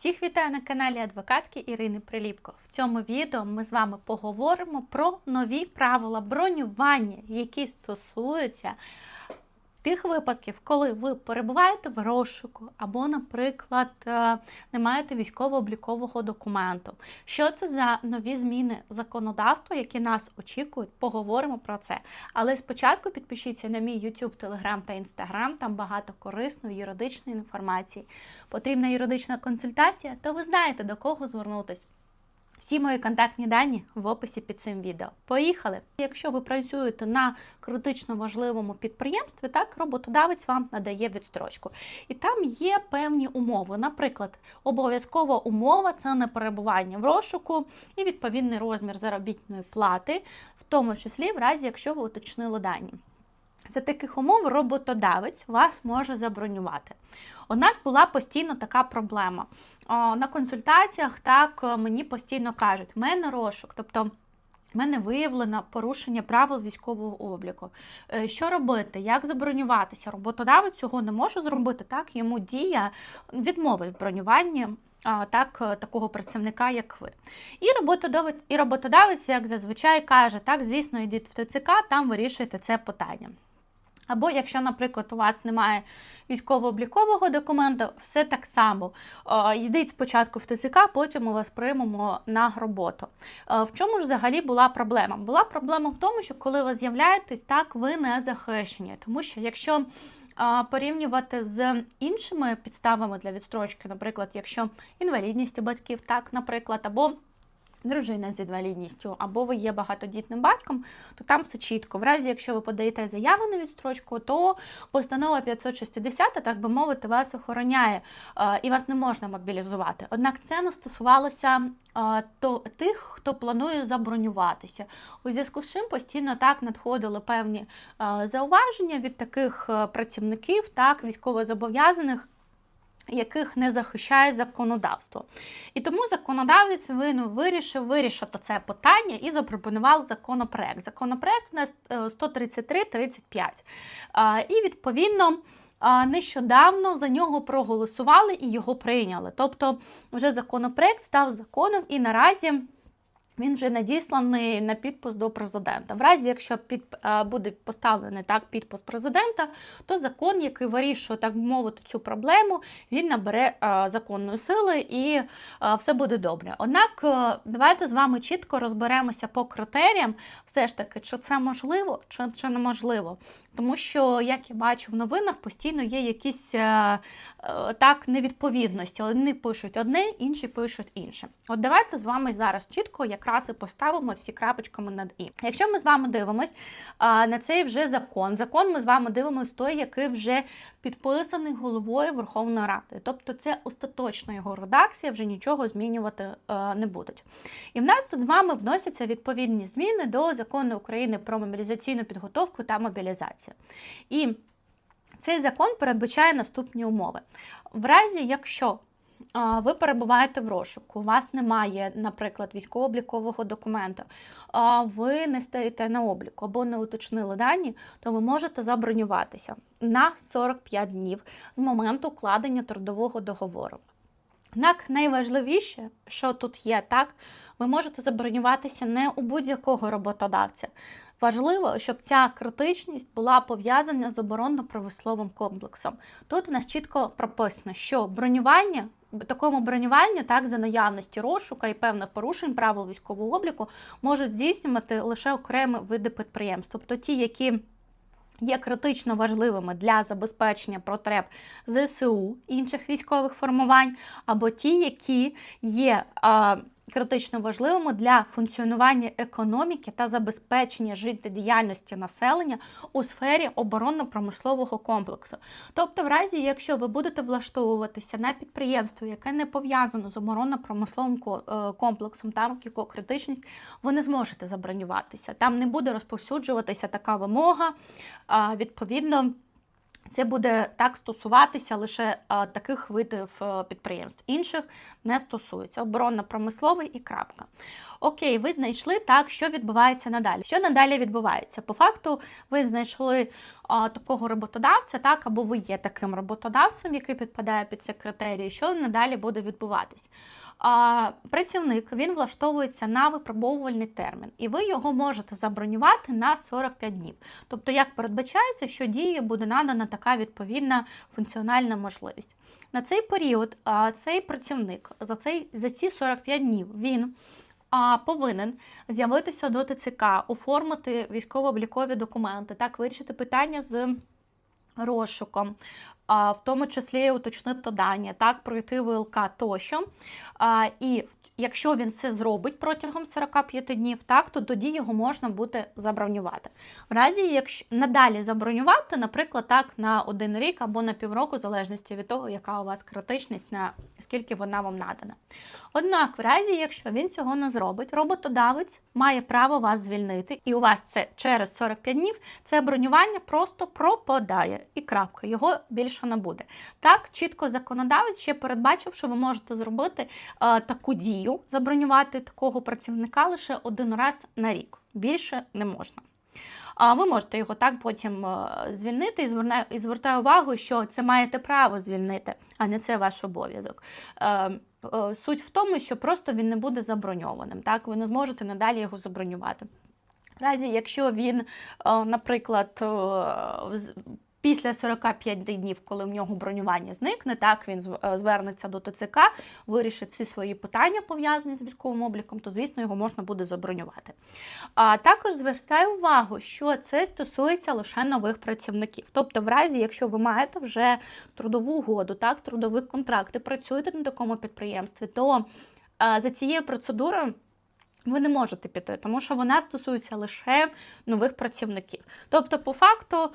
Всіх вітаю на каналі адвокатки Ірини Приліпко. В цьому відео ми з вами поговоримо про нові правила бронювання, які стосуються тих випадків, коли ви перебуваєте в розшуку, або, наприклад, е, не маєте військово-облікового документу. Що це за нові зміни законодавства, які нас очікують? Поговоримо про це. Але спочатку підпишіться на мій YouTube, Telegram та Instagram, там багато корисної юридичної інформації. Потрібна юридична консультація, то ви знаєте до кого звернутись. Всі мої контактні дані в описі під цим відео. Поїхали! Якщо ви працюєте на критично важливому підприємстві, так роботодавець вам надає відстрочку. І там є певні умови. Наприклад, обов'язкова умова це не перебування в розшуку і відповідний розмір заробітної плати, в тому числі в разі, якщо ви уточнили дані. За таких умов роботодавець вас може забронювати. Однак була постійно така проблема. На консультаціях так мені постійно кажуть, в мене розшук, тобто в мене виявлено порушення правил військового обліку. Е, що робити? Як забронюватися? Роботодавець цього не може зробити, так йому дія відмовить в бронюванні так, такого працівника, як ви. І роботодавець, і роботодавець, як зазвичай, каже, так, звісно, йдіть в ТЦК, там вирішуйте це питання. Або якщо, наприклад, у вас немає військово-облікового документу, все так само. Йдіть спочатку в ТЦК, потім ми вас приймемо на роботу. В чому ж взагалі була проблема? Була проблема в тому, що коли ви з'являєтесь, так ви не захищені. Тому що якщо порівнювати з іншими підставами для відстрочки, наприклад, якщо інвалідність у батьків, так, наприклад, або дружина з інвалідністю, або ви є багатодітним батьком, то там все чітко. В разі, якщо ви подаєте заяву на відстрочку, то постанова 560, так би мовити, вас охороняє і вас не можна мобілізувати. Однак це не стосувалося то тих, хто планує забронюватися. У зв'язку з чим постійно так надходили певні зауваження від таких е, працівників, так військовозобов'язаних яких не захищає законодавство. І тому законодавець вирішив вирішити це питання і запропонував законопроект. Законопроект у нас 133-35. Е, і відповідно. Нещодавно за нього проголосували і його прийняли. Тобто, вже законопроект став законом і наразі. Він вже надісланий на підпис до президента. В разі, якщо під буде поставлений так підпис президента, то закон, який вирішує так мовити цю проблему, він набере законної сили і все буде добре. Однак, давайте з вами чітко розберемося по критеріям, все ж таки, чи це можливо, чи, чи неможливо. Тому що, як я бачу в новинах, постійно є якісь е, е, так невідповідності. Одні пишуть одне, інші пишуть інше. От давайте з вами зараз чітко якраз і поставимо всі крапочками над і. Якщо ми з вами дивимось е, на цей вже закон, закон ми з вами дивимося той, який вже підписаний головою Верховної Ради. Тобто це остаточна його редакція, вже нічого змінювати не будуть. І в нас тут з вами вносяться відповідні зміни до закону України про мобілізаційну підготовку та мобілізацію мобілізацію. І цей закон передбачає наступні умови. В разі, якщо ви перебуваєте в розшуку, у вас немає, наприклад, військово-облікового документу, ви не стаєте на обліку або не уточнили дані, то ви можете забронюватися на 45 днів з моменту укладення трудового договору. Однак найважливіше, що тут є, так, ви можете забронюватися не у будь-якого роботодавця. Важливо, щоб ця критичність була пов'язана з оборонно-промисловим комплексом. Тут у нас чітко прописано, що бронювання, такому бронюванню, так, за наявності розшука і певних порушень правил військового обліку, можуть здійснювати лише окремі види підприємств, тобто ті, які Є критично важливими для забезпечення потреб ЗСУ інших військових формувань, або ті, які є критично важливими для функціонування економіки та забезпечення життєдіяльності населення у сфері оборонно-промислового комплексу. Тобто, в разі, якщо ви будете влаштовуватися на підприємство, яке не пов'язано з оборонно-промисловим е, комплексом, там яку ви не зможете забронюватися. Там не буде розповсюджуватися така вимога. Відповідно. Це буде так стосуватися лише таких видів а, підприємств. Інших не стосується. Оборонно-промисловий і крапка. Окей, ви знайшли так, що відбувається надалі. Що надалі відбувається? По факту, ви знайшли а, такого роботодавця, так, або ви є таким роботодавцем, який підпадає під ці критерії, що надалі буде відбуватись. Працівник він влаштовується на випробовувальний термін, і ви його можете забронювати на 45 днів. Тобто, як передбачається, що дії буде надана така відповідна функціональна можливість. На цей період цей працівник за цей за ці 45 днів він а, повинен з'явитися до ТЦК, оформити військово-облікові документи, так вирішити питання з розшуком, в тому числі уточнити дані, так, пройти ВЛК тощо. І в- якщо він це зробить протягом 45 днів, так, то тоді його можна буде забронювати. В разі, якщо надалі забронювати, наприклад, так, на один рік або на півроку, в залежності від того, яка у вас критичність, на скільки вона вам надана. Однак, в разі, якщо він цього не зробить, роботодавець має право вас звільнити, і у вас це через 45 днів це бронювання просто пропадає і крапка, його більше не буде. Так, чітко законодавець ще передбачив, що ви можете зробити е, таку дію, забронювати такого працівника лише один раз на рік. Більше не можна. А ви можете його так потім е, звільнити і і звертаю увагу, що це маєте право звільнити, а не це ваш обов'язок. Е, е, Суть в тому, що просто він не буде заброньованим. Так, ви не зможете надалі його забронювати. В разі, якщо він, наприклад, після 45 днів, коли в нього бронювання зникне, так він е, звернеться до ТЦК, вирішить всі свої питання пов'язані з військовим обліком, то звісно його можна буде забронювати. А також звертаю увагу, що це стосується лише нових працівників. Тобто, в разі, якщо ви маєте вже трудову угоду, так, трудовий контракт і працюєте на такому підприємстві, то а, за цією процедурою. Ви не можете піти, тому що вона стосується лише нових працівників. Тобто, по факту, е,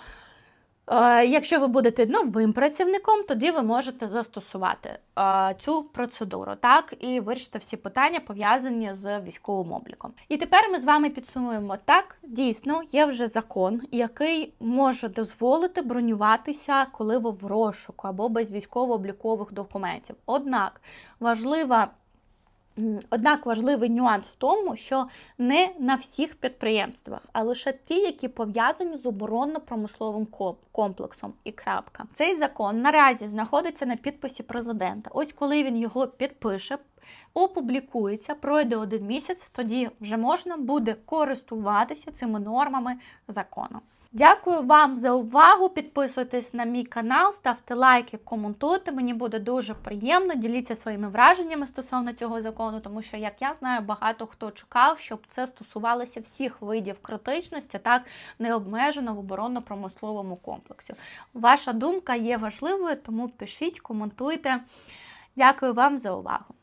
якщо ви будете новим працівником, тоді ви можете застосувати е, цю процедуру, так, і вирішити всі питання пов'язані з військовим обліком. І тепер ми з вами підсумуємо так, дійсно є вже закон, який може дозволити бронюватися, коли ви в розшуку або без військово-облікових документів. Однак важлива Однак важливий нюанс в тому, що не на всіх підприємствах, а лише ті, які пов'язані з оборонно-промисловим комплексом. І крапка. Цей закон наразі знаходиться на підписі президента. Ось коли він його підпише, опублікується, пройде один місяць, тоді вже можна буде користуватися цими нормами закону. Дякую вам за увагу. Підписуйтесь на мій канал, ставте лайки, коментуйте. Мені буде дуже приємно. Діліться своїми враженнями стосовно цього закону, тому що, як я знаю, багато хто чекав, щоб це стосувалося всіх видів критичності, так не обмежено в оборонно-промисловому комплексі. Ваша думка є важливою, тому пишіть, коментуйте. Дякую вам за увагу.